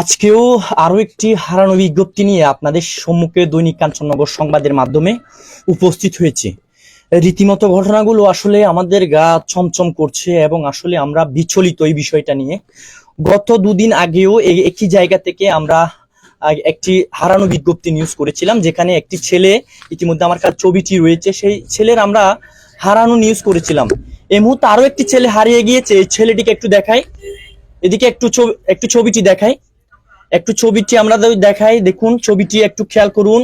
আজকেও আরও একটি হারানো বিজ্ঞপ্তি নিয়ে আপনাদের সম্মুখে দৈনিক কাঞ্চননগর সংবাদের মাধ্যমে উপস্থিত হয়েছে। রীতিমতো ঘটনাগুলো আসলে আমাদের গা ছমছম করছে এবং আসলে আমরা বিচলিত এই বিষয়টা নিয়ে। গত দুদিন আগেও একই জায়গা থেকে আমরা একটি হারানো বিজ্ঞপ্তি নিউজ করেছিলাম, যেখানে একটি ছেলে, ইতিমধ্যে আমার কাছে ছবিটি রয়েছে, সেই ছেলের আমরা হারানো নিউজ করেছিলাম। এই মুহূর্তে আরও একটি ছেলে হারিয়ে গিয়েছে, এই ছেলেটিকে একটু দেখাই। এদিকে একটু ছবি, একটু ছবিটি দেখাই। একটু ছবিটি আমরা দেখাই, দেখুন, ছবিটি একটু খেয়াল করুন।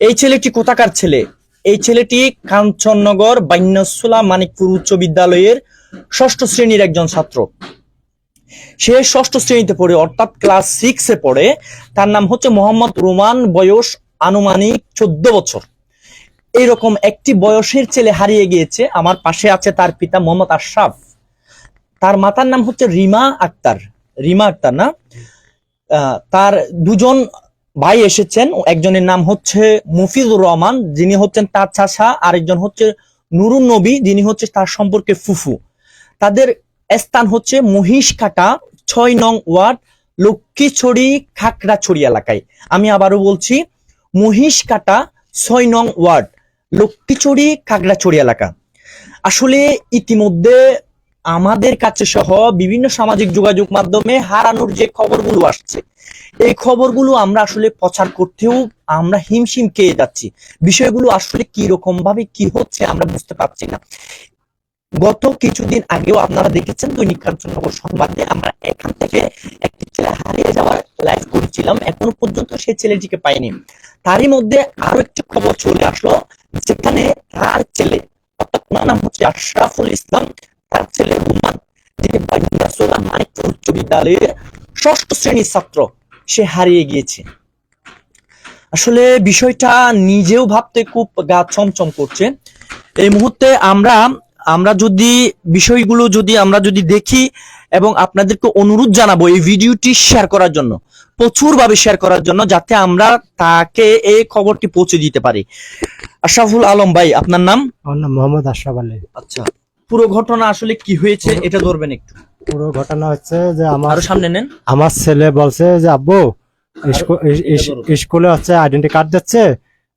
এই ছেলেটি কোথাকার ছেলে? এই ছেলেটি কাঞ্চননগর বান্যসোলা মানিকপুর উচ্চ বিদ্যালয়ের ষষ্ঠ শ্রেণির একজন ছাত্র। সে ষষ্ঠ শ্রেণীতে পড়ে, অর্থাৎ ক্লাস সিক্সে পড়ে। তার নাম হচ্ছে মোহাম্মদ রোমান, বয়স আনুমানিক চোদ্দ বছর। এইরকম একটি বয়সের ছেলে হারিয়ে গিয়েছে। আমার পাশে আছে তার পিতা মোহাম্মদ আশরাফ। তার মাতার নাম হচ্ছে রিমা আক্তার। রিমা আক্তার না? তার দুজন ভাই এসেছেন। একজনের নাম হচ্ছে মুফিজুর রহমান, যিনি হচ্ছেন তার চাচা, আরেকজন হচ্ছে নুরুন নবী, যিনি হচ্ছে তার সম্পর্কে ফুফু। তাদের স্থান হচ্ছে মহিষকাটা, ছয় নং ওয়ার্ড, লক্ষ্মীছড়ি খাকড়াছড়ি এলাকায়। আমি আবারও বলছি, মহিষকাটা, ছয় নং ওয়ার্ড, লক্ষ্মীছড়ি, খাগড়াছড়ি এলাকা। আসলে ইতিমধ্যে আমাদের কাছে সহ বিভিন্ন সামাজিক যোগাযোগ মাধ্যমে হারানোর যে খবরগুলো আসছে, এই খবরগুলো আমরা আসলে প্রচার করতেও আমরা হিমশিম খেয়ে যাচ্ছি। বিষয়গুলো আসলে কি রকম ভাবে কি হচ্ছে আমরা বুঝতে পারছি না। গত কিছুদিন আগেও আপনারা দেখেছেন দৈনিক কাঞ্চননগর সংবাদে আমরা এখান থেকে একটি ছেলে হারিয়ে যাওয়ার লাইভ করেছিলাম। এখনও পর্যন্ত সেই ছেলেটিকে পাইনি। তারই মধ্যে আরও একটি খবর চলে আসলো, যেখানে তার ছেলে, অর্থাৎ নাম হচ্ছে আশরাফুল ইসলাম তার ছেলে রুমান যিনি বাগিনাসোলা মানিকপুর উচ্চ বিদ্যালয়ের ষষ্ঠ শ্রেণির ছাত্র সে হারিয়ে গিয়েছে। আসলে বিষয়টা নিজেও ভাবতে খুব গা চমচম করছে। এই মুহূর্তে আমরা আমরা যদি বিষয়গুলো যদি আমরা যদি দেখি এবং আপনাদেরকে অনুরোধ জানাব এই ভিডিওটি শেয়ার করার জন্য প্রচুর ভাবে শেয়ার করার জন্য যাতে আমরা তাকে এই খবরটি পৌঁছে দিতে পারি। আশরাফুল আলম ভাই আপনার নাম? আমার নাম মোহাম্মদ আশরাফ আলী। আচ্ছা। পুরো ঘটনা আসলে কি হয়েছে এটা ধরবেন একটু। পুরো ঘটনা হচ্ছে যে আমার সামনে নেন। আমার ছেলে বলছে যে আব্বু স্কুলে হচ্ছে আইডেন্টি কার্ড দিচ্ছে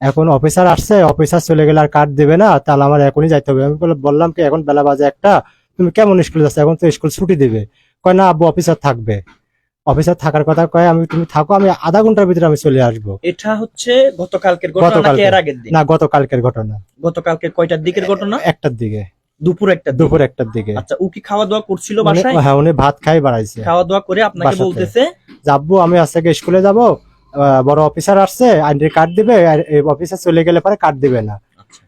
এখন অফিসার আসছে অফিসার চলে গেলে আর কার্ড দিবে না তাহলে আমার এখনই যাইতে হবে। আমি বললাম কি এখন বেলা বাজে একটা তুমি কেমন স্কুলে যাচ্ছ? এখন তো স্কুল ছুটি দিবে। কয় না আব্বু অফিসার থাকবে। অফিসার থাকার কথা কয় আমি তুমি থাকো আমি আধা ঘণ্টার ভিতরে আমি চলে আসব। এটা হচ্ছে গতকালকের ঘটনা এর আগের দিন? না গতকালকের ঘটনা। গতকালকে কয়টার দিকের ঘটনা? একটার দিকে। দুপুর একটা দুপুর একটার দিকে। আচ্ছা ও কি খাওয়া দাওয়া করছিল বাসায়? হ্যাঁ উনি ভাত খাই বাড়াইছে। খাওয়া দাওয়া করে আপনাকে বলতেছে? যাব আমি আজকে স্কুলে যাব বড় অফিসার আসছে আইডি কার্ড দিবে অফিসার চলে গেলে পরে কার্ড দিবে না। আচ্ছা।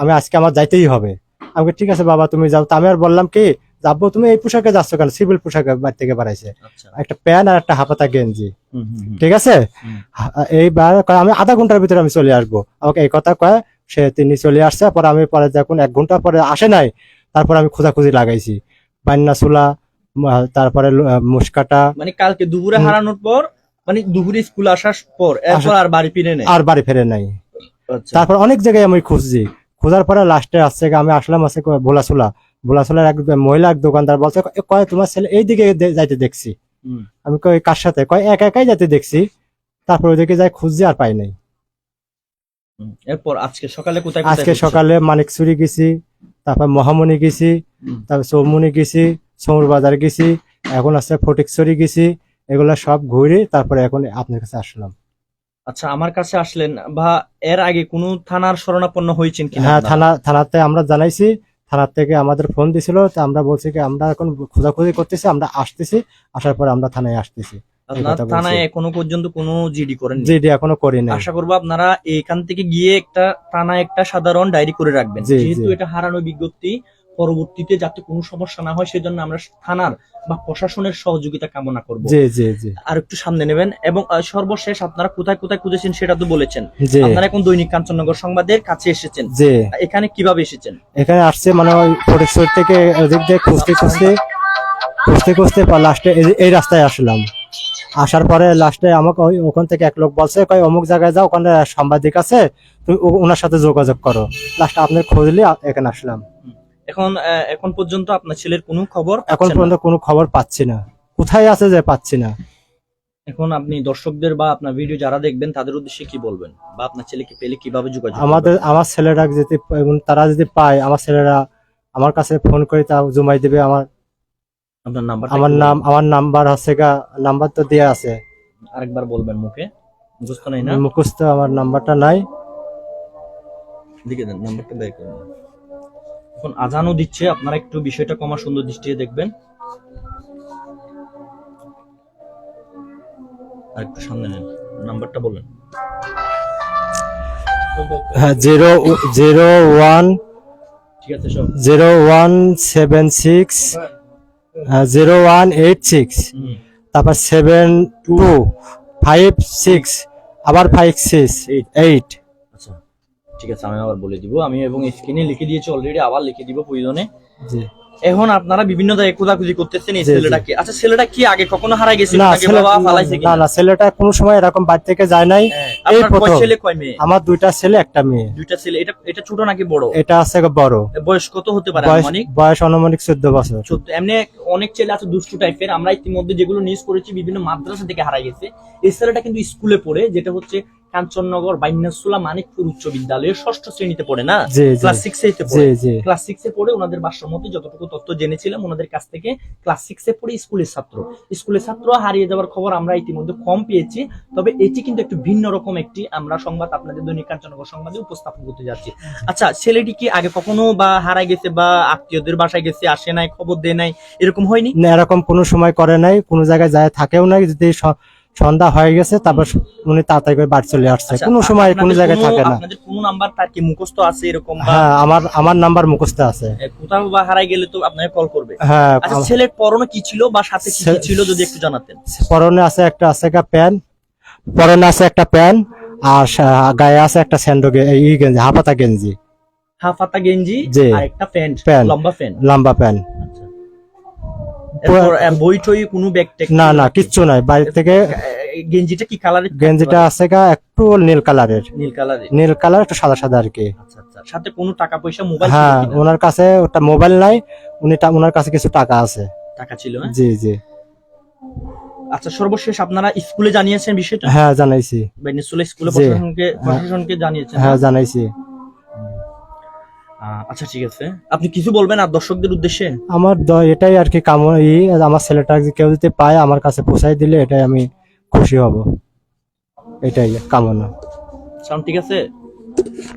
আমি আজকে আমার যাইতেই হবে। আমাকে ঠিক আছে বাবা তুমি যাও। তা আমি আর বললাম কি যাব তুমি এই পোশাকে যাচ্ছ কেন? সিভিল পোশাকে বাড়ি থেকে বাড়াইছে। আচ্ছা। একটা প্যান্ট আর একটা হাফাতা গেঞ্জি। ঠিক আছে? এইবার কয়, আমি আধা ঘণ্টার ভিতরে আমি চলে আসব। আমাকে এই কথা কয় সে তিনি চলে আসছে পরে আমি পরে যখন এক ঘণ্টা পরে আসে নাই তারপর আমি খোঁজাখুঁজি লাগাইছি। বান্নাসুলা তারপরে ল- মুসকাটা। মানে কালকে দুপুরে হারানোর পর মানে দুপুরে স্কুল আসার পর এরপর আর বাড়ি ফিরে নেই? আর বাড়ি ফেরে নাই। আচ্ছা। তারপর অনেক জায়গায় আমি খুঁজছি। খোঁজার পরে লাস্টে আসছে আমি আসলাম আছে ভোলাসুলা ভোলাসুলার এক মহিলা এক দোকানদার বলছে "এ, কয় তোমার ছেলে? এই দিকে যাইতে দেখছি। আমি কই কার সাথে? কয় একা একাই যাইতে দেখছি। তারপর ওইদিকে যাই খুঁজছি আর পাই নাই। এরপর আজকে সকালে কোথায় আজকে সকালে মানিকচুরি গেছি তারপর মহামণি গেছি তারপর চৌমুনি গেছি সমুর বাজার গেছি এখন আছে ফটিকছড়ি গেছি এগুলা সব ঘুরে তারপরে এখন আপনার কাছে আসলাম। আচ্ছা আমার কাছে আসলেন বা এর আগে কোন থানার শরণাপন্ন হয়েছেন কিনা হ্যাঁ থানা থানাতে আমরা জানাইছি থানার থেকে আমাদের ফোন দিছিল তো আমরা বলছি কি আমরা এখন খোঁজাখুঁজি করতেছি আমরা আসতেছি আসার পর আমরা থানায় আসতেছি। থানায় এখনও পর্যন্ত কোনো জিডি করেন এখনও আশা করব আপনারা এখান থেকে গিয়ে একটা থানায় একটা সাধারণ ডায়েরি করে রাখবেন। যেহেতু এটা হারানো বিজ্ঞপ্তি পরবর্তীতে যাতে কোনো সমস্যা না হয় সেজন্য আমরা থানার বা প্রশাসনের সহযোগিতা কামনা করব। জি জি জি। আর একটু সামনে নেবেন এবং সর্বশেষ আপনারা কোথায় কোথায় খুঁজেছেন সেটা তো বলেছেন। আপনারা এখন দৈনিক কাঞ্চননগর সংবাদের কাছে এসেছেন। জি। এখানে কীভাবে এসেছেন? এখানে আসছে মানে থেকে দিয়ে খুঁজতে খুঁজতে খুঁজতে খুঁজতে লাস্টে এই রাস্তায় আসলাম। আসার পরে লাস্টে আমাকে ওই ওখান থেকে এক লোক বলছে কয় অমুক জায়গায় যাও ওখানে সাংবাদিক আছে তুমি ওনার সাথে যোগাযোগ করো। লাস্টে আপনার খুঁজলে এখানে আসলাম। এখন এখন পর্যন্ত আপনার ছেলের কোনো খবর এখন পর্যন্ত কোনো খবর পাচ্ছি না। কোথায় আছে যে পাচ্ছি না? এখন আপনি দর্শকদের বা আপনার ভিডিও যারা দেখবেন তাদের উদ্দেশ্যে কি বলবেন? বা আপনার ছেলেকে পেলে কীভাবে যোগাযোগ আমাদের আমার ছেলেরা যদি তারা যদি পায় আমার ছেলেরা আমার কাছে ফোন করে তা জমাই দেবে আমার আপনার নাম্বার আমার নাম আমার নাম্বার হচ্ছে গা নাম্বার তো দেয়া আছে। আরেকবার বলবেন মুখে। মুখস্থ নাই না? মুখস্থ আমার নাম্বারটা নাই। দিকে দেন নাম্বারটা বের করুন এখন আজানও দিচ্ছে আপনারা একটু বিষয়টা কমা সুন্দর দৃষ্টিতে দেখবেন। আর একটু সামনে নেন নাম্বারটা বলেন। হ্যাঁ জিরো জিরো ওয়ান ঠিক আছে সব। Zero one seven six zero one eight six তারপর সেভেন টু ফাইভ সিক্স আবার ফাইভ সিক্স এইট আচ্ছা ঠিক আছে আমি আবার বলে দিব। আমি এবং স্ক্রিনে লিখে দিয়েছি অলরেডি আবার লিখে দিব প্রয়োজনে। জি। এখন আপনারা বিভিন্ন জায়গায় খোঁজাখুঁজি করতেছেন এই। ছেলেটাকে আচ্ছা ছেলেটা কি আগে কখনো হারাই গেছে না বাবা ফালাইছে না না ছেলেটা কোনো সময় এরকম বাড়ি থেকে যায় নাই। হ্যাঁ, এই প্রথম। ছেলে কয় মেয়ে? আমার দুইটা ছেলে একটা মেয়ে। দুইটা ছেলে এটা এটা ছোট নাকি বড়? এটা আছে বড়। বয়স কত হতে পারে বয়স আনুমানিক? বয়স অনুমানিক চোদ্দ বছর। চোদ্দ এমনি অনেক ছেলে আছে দুষ্টু টাইপের আমরা ইতিমধ্যে যেগুলো নিউজ করেছি বিভিন্ন মাদ্রাসা থেকে হারাই গেছে। এই ছেলেটা কিন্তু স্কুলে পড়ে যেটা হচ্ছে কাঞ্চননগর বাইনাসুলা মানিকপুর উচ্চ বিদ্যালয়ের ষষ্ঠ শ্রেণীতে পড়ে না? ক্লাস সিক্স এ পড়ে। ক্লাস সিক্স এ পড়ে ওনাদের বাসার মধ্যে যতটুকু তথ্য জেনেছিলাম ওনাদের কাছ থেকে ক্লাস সিক্স এ পড়ে স্কুলের ছাত্র। স্কুলের ছাত্র হারিয়ে যাওয়ার খবর আমরা ইতিমধ্যে কম পেয়েছি তবে এটি কিন্তু একটু ভিন্ন রকম একটি আমরা সংবাদ আপনাদের দৈনিক কাঞ্চননগর সংবাদে উপস্থাপন করতে যাচ্ছি। আচ্ছা ছেলেটি কি আগে কখনো বা হারাই গেছে বা আত্মীয়দের বাসায় গেছে আসে নাই খবর দেয় নাই এরকম হয়নি? না, এরকম কোনো সময় করে নাই কোনো জায়গায় যায় থাকেও নাই যদি সন্ধ্যা হয়ে গেছে তারপর উনি তাড়াতাড়ি করে বাড়ি চলে আসছে। আচ্ছা, কোনো সময় কোনো জায়গায় থাকে না। আপনাদের কোনো নাম্বার তার কি মুখস্থ আছে এরকম বা হ্যাঁ আমার আমার নাম্বার মুখস্থ আছে। কোথাও বা হারাই গেলে তো আপনাকে কল করবে। হ্যাঁ আচ্ছা ছেলের পরনে কি ছিল বা সাথে কি কি ছিল যদি একটু জানাতেন? পরনে আছে একটা আছে একটা প্যান্ট পরনে আছে একটা প্যান আর গায়ে আছে একটা স্যান্ডো গেঞ্জি হাফাতা গেঞ্জি। হাফাতা গেঞ্জি। আর একটা প্যান্ট। লম্বা প্যান্ট। লম্বা প্যান্ট। আচ্ছা বই টই কোনো ব্যাগ না না কিচ্ছু নাই। বাড়ি থেকে গেঞ্জিটা কি কালারের গেঞ্জিটা আছে গা একটু নীল কালারের নীল কালারের নীল কালার একটু সাদা সাদা আর কি। আচ্ছা আচ্ছা। সাথে কোনো টাকা পয়সা মোবাইল হ্যাঁ ওনার কাছে ওটা মোবাইল নাই উনি ওনার কাছে কিছু টাকা আছে। টাকা ছিল হ্যাঁ? জি জি। আচ্ছা সর্বশেষ আপনারা স্কুলে জানিয়েছেন বিষয়টা? হ্যাঁ জানাইছি। বেনিসুলা স্কুলে। প্রশাসনকে প্রশাসনকে জানিয়েছেন হ্যাঁ জানাইছি। আহ, আচ্ছা ঠিক আছে। আপনি কিছু বলবেন আর দর্শকদের উদ্দেশ্যে? আমার এটাই আর কি কাম আমার ছেলেটা কেউ যদি পায় আমার কাছে পৌঁছাই দিলে এটাই আমি খুশি হব। এটাই কামনা। সাউন্ড ঠিক আছে?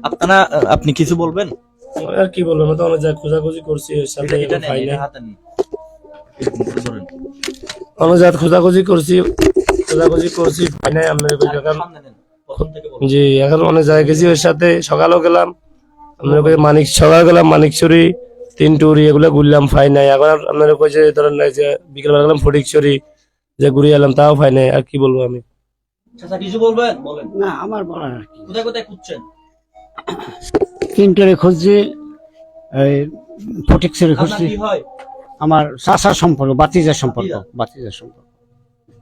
আপনারা আপনি কিছু বলবেন? আর কি বলব? আমি তো অনেক জায়গায় খোঁজাখুঁজি করছি ওর সাথে পাই ধরেন। অনেক জায়গায় খোঁজাখুঁজি করছি খোঁজাখুঁজি করছি পাই নাই আমি এখন সামনে নেন, প্রথম থেকে বলুন। জি এখন অনেক জায়গায় গেছি ওর সাথে সকালেও গেলাম। আমরা মানিক সকালে গেলাম মানিকছড়ি তিন টুরি এগুলো ঘুরলাম পাই নাই। এখন আপনার কইছে ধরেন এই যে বিকেলবেলা গেলাম ফটিকছড়ি যে ঘুরে এলাম তাও ফাই নাই। আর কি বলব আমি? চাচা কিছু বলবেন? বলেন। না আমার বলার আর কি। কোথায় কোথায় খুঁজছেন? তিনটারে খুঁজছি এই খুঁজছি। আমার সম্পর্ক বাতিজার সম্পর্ক? বাতিজার সম্পর্ক।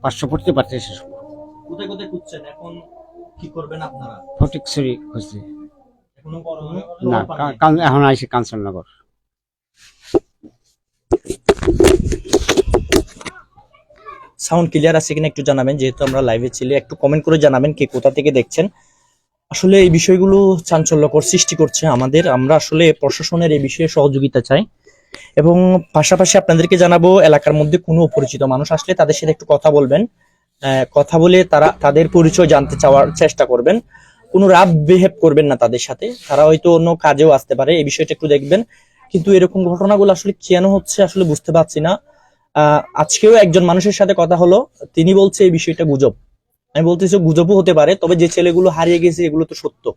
পার্শ্ববর্তী বাতিজার সম্পর্ক। কোথায় কোথায় খুঁজছেন? এখন কি করবেন আপনারা? খুঁজছি। না এখন আইসি কাঞ্চননগর। সাউন্ড ক্লিয়ার আছে কিনা একটু জানাবেন যেহেতু আমরা লাইভে ছিলে একটু কমেন্ট করে জানাবেন কে কোথা থেকে দেখছেন। আসলে এই বিষয়গুলো চাঞ্চল্যকর সৃষ্টি করছে আমাদের। আমরা আসলে প্রশাসনের এই বিষয়ে সহযোগিতা চাই। এবং পাশাপাশি আপনাদেরকে জানাব এলাকার মধ্যে কোনো অপরিচিত মানুষ আসলে তাদের সাথে একটু কথা বলবেন। আহ, কথা বলে তারা তাদের পরিচয় জানতে চাওয়ার চেষ্টা করবেন। কোনো রাব বিহেভ করবেন না তাদের সাথে। তারা হয়তো অন্য কাজেও আসতে পারে, এই বিষয়টা একটু দেখবেন। কিন্তু এরকম ঘটনাগুলো আসলে কেন হচ্ছে আসলে বুঝতে পারছি না। আজকেও একজন মানুষের সাথে কথা হলো, তিনি বলছে এই বিষয়টা গুজব। আমি বলতেছি গুজবও হতে পারে, তবে যে ছেলেগুলো হারিয়ে গেছে, এগুলো তো সত্য।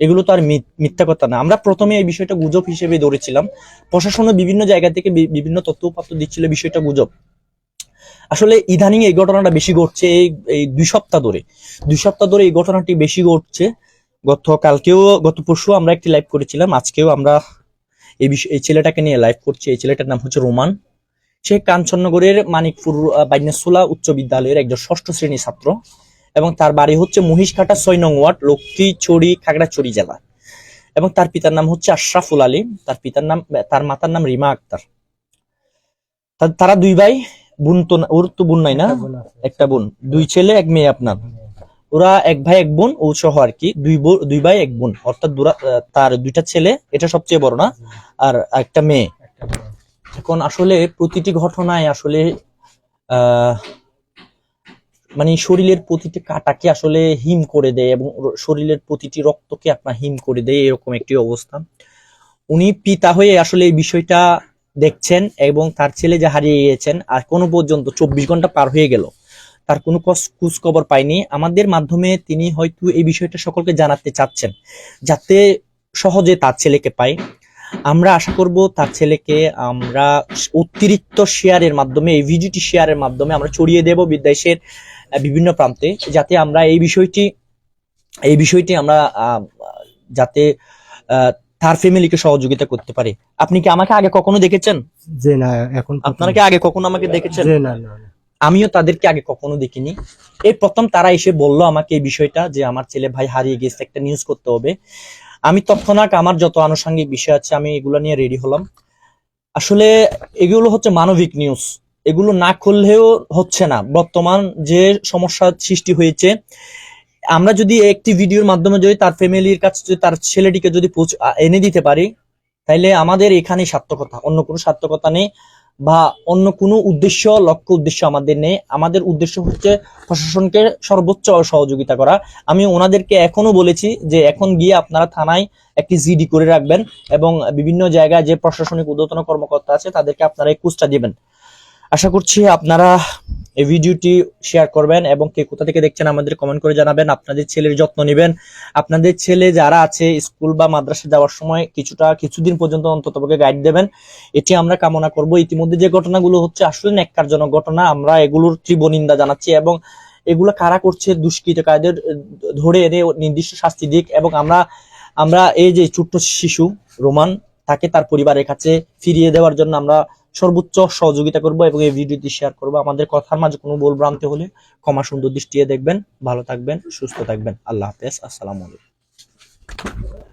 এগুলো তো আর মিথ- মিথ্যা কথা না। আমরা প্রথমে এই বিষয়টা গুজব হিসেবে ধরেছিলাম। প্রশাসনও বিভিন্ন জায়গা থেকে বিভিন্ন তথ্য উপাত্ত দিচ্ছিল বিষয়টা গুজব। আসলে ইদানিং এই ঘটনাটা বেশি ঘটছে এই দুই সপ্তাহ ধরে। দুই সপ্তাহ ধরে এই ঘটনাটি বেশি ঘটছে। গত, কালকেও, গত পরশু আমরা একটি লাইভ করেছিলাম। আজকেও আমরা এই বিষয়, এই ছেলেটাকে নিয়ে লাইভ করছি। এই ছেলেটার নাম হচ্ছে রোমান। সে কাঞ্চননগরের মানিকপুর বাইনাসোলা উচ্চ বিদ্যালয়ের একজন ষষ্ঠ শ্রেণির ছাত্র এবং তার বাড়ি হচ্ছে মহিষকাটা ছয় নং ওয়ার্ড, লক্ষ্মীছড়ি, খাগড়াছড়ি জেলা। এবং তার পিতার নাম হচ্ছে আশরাফুল আলী। তার পিতার নাম, তার মাতার নাম রিমা আক্তার। তারা দুই ভাই বোন তো ওর তো বোন নাই না? একটা বোন দুই ছেলে এক মেয়ে আপনার। ওরা এক ভাই এক বোন ও সহ আর কি। দুই দুই ভাই এক বোন। অর্থাৎ দুরা- তার দুইটা ছেলে এটা সবচেয়ে বড় না? আর একটা মেয়ে। এখন আসলে প্রতিটি ঘটনায় আসলে আহ মানে শরীরের প্রতিটি কাটাকে আসলে হিম করে দেয় এবং শরীরের প্রতিটি রক্তকে আপনার হিম করে দেয় এরকম একটি অবস্থা। উনি পিতা হয়ে আসলে এই বিষয়টা দেখছেন এবং তার ছেলে যে হারিয়ে গিয়েছেন, আর কোনো পর্যন্ত চব্বিশ ঘণ্টা পার হয়ে গেল, তার কোনো খোঁজ খবর পায়নি। আমাদের মাধ্যমে তিনি হয়তো এই বিষয়টা সকলকে জানাতে চাচ্ছেন, যাতে সহজে তার ছেলেকে পায়। আমরা আশা করব তার ছেলেকে আমরা অতিরিক্ত শেয়ারের মাধ্যমে, এই ভিডিওটি শেয়ারের মাধ্যমে আমরা ছড়িয়ে দেব বিদেশের বিভিন্ন প্রান্তে, যাতে আমরা এই বিষয়টি এই বিষয়টি আমরা যাতে তার ফ্যামিলিকে সহযোগিতা করতে পারে। আপনি কি আমাকে আগে কখনো দেখেছেন? যে না এখন আপনারা কি আগে কখনো আমাকে দেখেছেন? যে না না না। আমিও তাদেরকে আগে কখনো দেখিনি। এই প্রথম তারা এসে বলল আমাকে এই বিষয়টা যে আমার ছেলে ভাই হারিয়ে গেছে একটা নিউজ করতে হবে। আমি তৎক্ষণাৎ আমার যত আনুষঙ্গিক বিষয় আছে আমি এগুলো নিয়ে রেডি হলাম। আসলে এগুলো হচ্ছে মানবিক নিউজ এগুলো না করলেও হচ্ছে না। বর্তমান যে সমস্যা সৃষ্টি হয়েছে আমরা যদি একটি ভিডিওর মাধ্যমে যদি তার ফ্যামিলির কাছে যদি তার ছেলেটিকে যদি এনে দিতে পারি, তাইলে আমাদের এখানে সার্থকতা, অন্য কোনো সার্থকতা নেই বা অন্য কোনো উদ্দেশ্য, লক্ষ্য উদ্দেশ্য আমাদের নেই। আমাদের উদ্দেশ্য হচ্ছে প্রশাসনকে সর্বোচ্চ সহযোগিতা করা। আমি ওনাদেরকে এখনও বলেছি যে এখন গিয়ে আপনারা থানায় একটি জিডি করে রাখবেন এবং বিভিন্ন জায়গায় যে প্রশাসনিক ঊর্ধ্বতন কর্মকর্তা আছে, তাদেরকে আপনারা এই কুচটা দিবেন। আশা করছি আপনারা এই ভিডিওটি শেয়ার করবেন এবং কে কোথা থেকে দেখছেন আমাদের কমেন্ট করে জানাবেন, আপনাদের ছেলের যত্ন নেবেন। আপনাদের ছেলে যারা আছে স্কুল বা মাদ্রাসা যাওয়ার সময় কিছুটা কিছুদিন পর্যন্ত অন্ততপক্ষে গাইড দেবেন। এটি আমরা কামনা করব। ইতিমধ্যে যে ঘটনাগুলো হচ্ছে আসলে ন্যাক্কারজনক ঘটনা। আমরা এগুলোর তীব্র নিন্দা জানাচ্ছি এবং এগুলো কারা করছে দুষ্কৃতকারীদের ধরে এনে নির্দিষ্ট শাস্তি দিক এবং আমরা আমরা এই যে ছোট্ট শিশু রোমান তাকে তার পরিবারের কাছে ফিরিয়ে দেওয়ার জন্য আমরা সর্বোচ্চ সহযোগিতা করব এবং এই ভিডিওটি শেয়ার করব। আমাদের কথার মাঝে কোনো ভুল ভ্রান্তি হলে ক্ষমা সুন্দর দৃষ্টিতে দেখবেন। ভালো থাকবেন, সুস্থ থাকবেন। আল্লাহ হাফেজ। আসসালামু আলাইকুম।